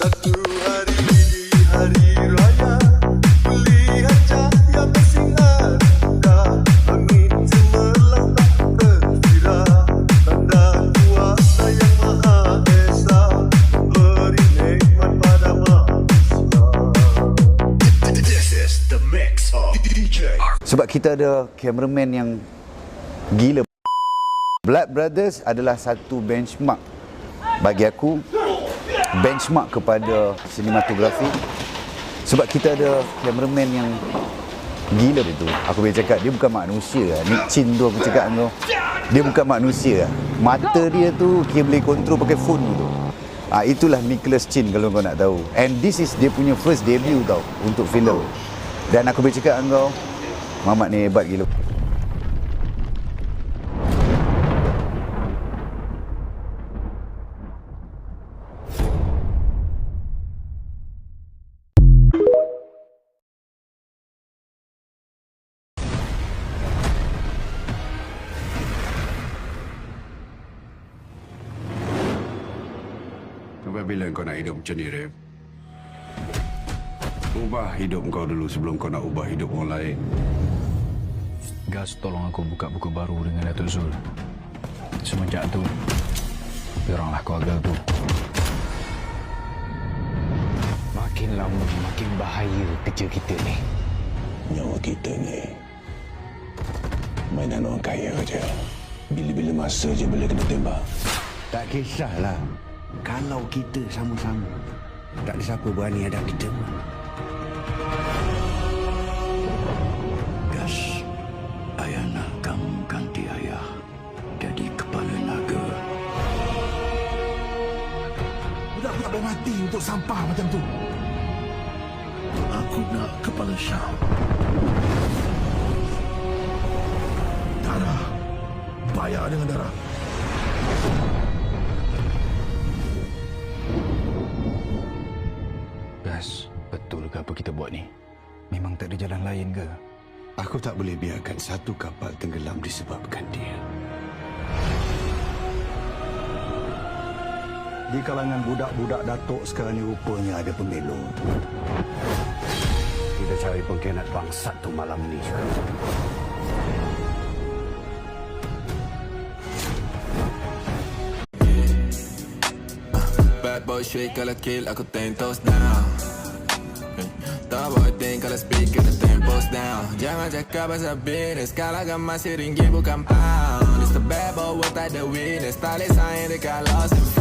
Sebab kita ada cameraman yang gila. Blood Brothers adalah satu benchmark bagi aku benchmark kepada sinematografi. Sebab kita ada cameraman yang gila dia tu. Aku boleh cakap dia bukan manusia lah. Nick Chin tu aku cakap kau dia. Bukan manusia lah. mata dia tu kira boleh kontrol pakai phone tu ah, itulah Nicholas Chin kalau kau nak tahu. And this is dia punya first debut tau untuk filem. Dan aku boleh cakap kau Mamat ni hebat gila Sampai bila kau nak hidup macam ni, Rev? Ubah hidup kau dulu sebelum kau nak ubah hidup orang lain. Gas tolong aku buka buku baru dengan Datuk Zul. Semenjak tu, piranglah keluarga tu. Makin lama makin bahaya kerja kita ni. Nyawa kita ni Mainan orang kaya je Bila-bila masa je boleh kena tembak Tak kisahlah. Kalau kita sama-sama, tak ada siapa berani hadap kita. Gas Ayah nak kamu ganti ayah Jadi kepala naga Budak-budak boleh mati untuk sampah macam tu. Aku nak kepala Syam Darah. Bayar dengan darah. Gas, betul ke apa kita buat ni? Memang tak ada jalan lain ke? Aku tak boleh biarkan satu kapal tenggelam disebabkan dia. Di kalangan budak-budak datuk sekarang ni rupanya ada pemilu. Kita cari pengkhianat bangsat tu malam ni juga. Bad boy shake, I like kill, I could ten toes down. Top boy think, I like speak, get the tempos down. Llama acaba saber, escala gama, siringi, bukan pound It's the bad boy, what I the win, style is high, they got lost in